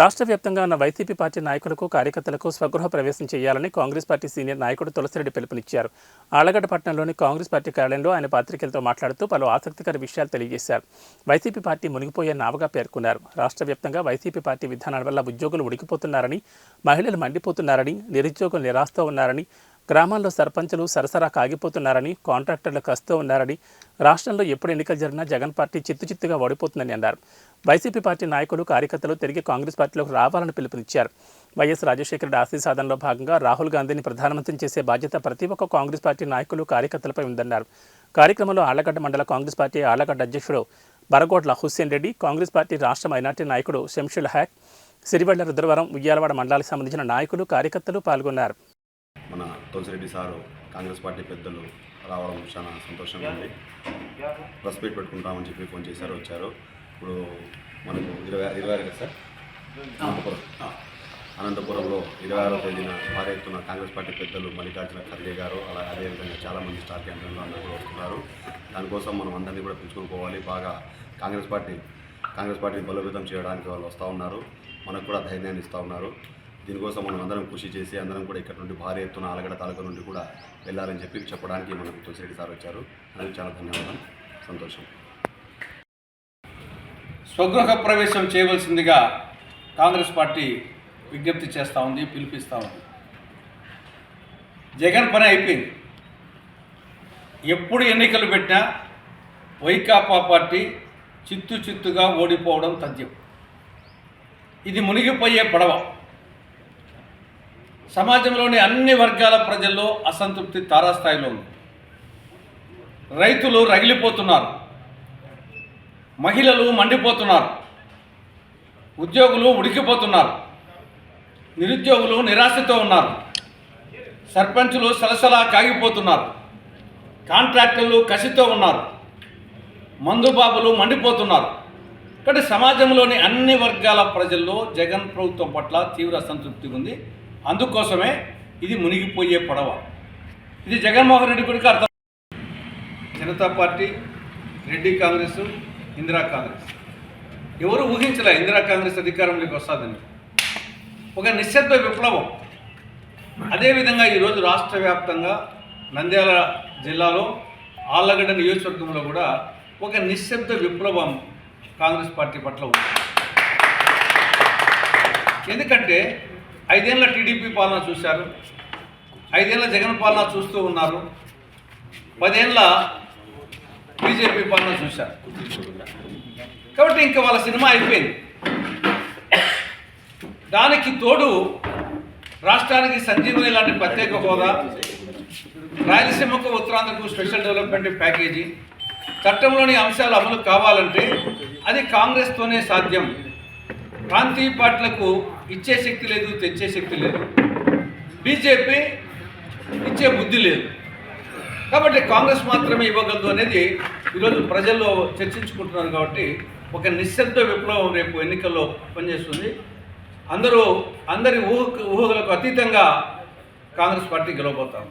రాష్ట్ర వ్యాప్తంగా ఉన్న వైసీపీ పార్టీ నాయకులకు కార్యకర్తలకు స్వగృహ ప్రవేశం చేయాలని కాంగ్రెస్ పార్టీ సీనియర్ నాయకుడు తులసిరెడ్డి పిలుపునిచ్చారు. ఆళ్ళగడ్డ పట్టణంలోని కాంగ్రెస్ పార్టీ కార్యాలయంలో ఆయన పాత్రికలతో మాట్లాడుతూ పలు ఆసక్తికర విషయాలు తెలియజేశారు. వైసీపీ పార్టీ మునిగిపోయే నావగా పేర్కొన్నారు. రాష్ట్ర వ్యాప్తంగా వైసీపీ పార్టీ విధానాల వల్ల ఉద్యోగులు ఉడికిపోతున్నారని మహిళలు మండిపోతున్నారని నిరుద్యోగులు నిరాశతో ఉన్నారని గ్రామాల్లో సర్పంచులు సరసరా కాగిపోతున్నారని కాంట్రాక్టర్లు కస్తూ ఉన్నారని రాష్ట్రంలో ఎప్పుడు ఎన్నికలు జరిగినా జగన్ పార్టీ చిత్తు చిత్తుగా ఓడిపోతుందని అన్నారు. వైసీపీ పార్టీ నాయకులు కార్యకర్తలు తిరిగి కాంగ్రెస్ పార్టీలోకి రావాలని పిలుపునిచ్చారు. వైఎస్ రాజశేఖర రెడ్డి ఆశీ సాధనలో భాగంగా రాహుల్ గాంధీని ప్రధానమంత్రిని చేసే బాధ్యత ప్రతి ఒక్క కాంగ్రెస్ పార్టీ నాయకులు కార్యకర్తలపై ఉందన్నారు. కార్యక్రమంలో ఆళ్ళగడ్డ మండల కాంగ్రెస్ పార్టీ ఆళ్ళగడ్డ అధ్యక్షుడు బరగోడ్ల హుస్సేన్ రెడ్డి కాంగ్రెస్ పార్టీ రాష్ట్ర మైనార్టీ నాయకుడు శంషుల్ హ్యాక్ సిరివెళ్ళ రుద్రవరం ఉయ్యాలవాడ మండలాలకు సంబంధించిన నాయకులు కార్యకర్తలు పాల్గొన్నారు. మన తులసిరెడ్డి సారు కాంగ్రెస్ పార్టీ పెద్దలు రావడం చాలా సంతోషంగా ఉంది. ప్రెస్ మీట్ పెట్టుకుంటామని చెప్పి ఫోన్ చేశారు వచ్చారు. ఇప్పుడు మనకు ఇరవై ఇరవై ఆరు కదా సార్? అనంతపురం. అనంతపురంలో ఇరవై ఆరో తేదీన భారీ ఎత్తున కాంగ్రెస్ పార్టీ పెద్దలు మల్లికార్జున ఖర్గే గారు అలా అదేవిధంగా చాలామంది స్టార్ క్యాంపెయిన్లు అందరూ కూడా వస్తున్నారు. దానికోసం మనం అందరినీ కూడా పిలుచుకుని పోవాలి. బాగా కాంగ్రెస్ పార్టీ కాంగ్రెస్ పార్టీని బలోపేతం చేయడానికి వాళ్ళు వస్తూ ఉన్నారు. మనకు కూడా ధైర్యాన్ని ఇస్తూ ఉన్నారు. దీనికోసం మనం అందరం కృషి చేసి అందరం కూడా ఇక్కడ నుండి భారీ ఎత్తున ఆలగడ తాలూకా నుండి కూడా వెళ్ళాలని చెప్పి చెప్పడానికి మనకు తులసిరెడ్డి సార్ వచ్చారు. అందుకు చాలా ధన్యవాదాలు. సంతోషం. స్వగృహ ప్రవేశం చేయవలసిందిగా కాంగ్రెస్ పార్టీ విజ్ఞప్తి చేస్తూ ఉంది పిలిపిస్తూ ఉంది. జగన్ పని అయిపోయింది. ఎప్పుడు ఎన్నికలు పెట్టినా వైకాపా పార్టీ చిత్తు చిత్తుగా ఓడిపోవడం తథ్యం. ఇది మునిగిపోయే పడవ. సమాజంలోని అన్ని వర్గాల ప్రజల్లో అసంతృప్తి తారాస్థాయిలో ఉంది. రైతులు రగిలిపోతున్నారు. మహిళలు మండిపోతున్నారు. ఉద్యోగులు ఉడికిపోతున్నారు. నిరుద్యోగులు నిరాశతో ఉన్నారు. సర్పంచులు సలసలా కాగిపోతున్నారు. కాంట్రాక్టర్లు కసితో ఉన్నారు. మందుబాబులు మండిపోతున్నారు. కాబట్టి సమాజంలోని అన్ని వర్గాల ప్రజల్లో జగన్ ప్రభుత్వం పట్ల తీవ్ర అసంతృప్తి ఉంది. అందుకోసమే ఇది మునిగిపోయే పడవ. ఇది జగన్మోహన్ రెడ్డి గుడికి అర్థం. జనతా పార్టీ రెడ్డి కాంగ్రెస్ ఇందిరా కాంగ్రెస్. ఎవరు ఊహించలే ఇందిరా కాంగ్రెస్ అధికారంలోకి వస్తుందని. ఒక నిశ్శబ్ద విప్లవం. అదేవిధంగా ఈరోజు రాష్ట్ర వ్యాప్తంగా నంద్యాల జిల్లాలో ఆళ్ళగడ్డ నియోజకవర్గంలో కూడా ఒక నిశ్శబ్ద విప్లవం కాంగ్రెస్ పార్టీ పట్ల ఉంది. ఎందుకంటే ఐదేళ్ళ టీడీపీ పాలన చూశారు. ఐదేళ్ళ జగన్ పాలన చూస్తూ ఉన్నారు. పదేళ్ళ బీజేపీ పాలన చూశారు. కాబట్టి ఇంకా వాళ్ళ సినిమా అయిపోయింది. దానికి తోడు రాష్ట్రానికి సంజీవని లాంటి ప్రత్యేక హోదా రాయలసీమకు ఉత్తరాంధ్రకు స్పెషల్ డెవలప్మెంట్ ప్యాకేజీ చట్టంలోని అంశాలు అమలు కావాలంటే అది కాంగ్రెస్తోనే సాధ్యం. ప్రాంతీయ పార్టీలకు ఇచ్చే శక్తి లేదు తెచ్చే శక్తి లేదు. బీజేపీ ఇచ్చే బుద్ధి లేదు. కాబట్టి కాంగ్రెస్ మాత్రమే ఇవ్వగలదు అనేది ఈరోజు ప్రజల్లో చర్చించుకుంటున్నారు కాబట్టి ఒక నిశ్శబ్ద విప్లవం రేపు ఎన్నికల్లో పనిచేస్తుంది. అందరూ అందరి ఊహ ఊహలకు అతీతంగా కాంగ్రెస్ పార్టీ గెలవబోతాము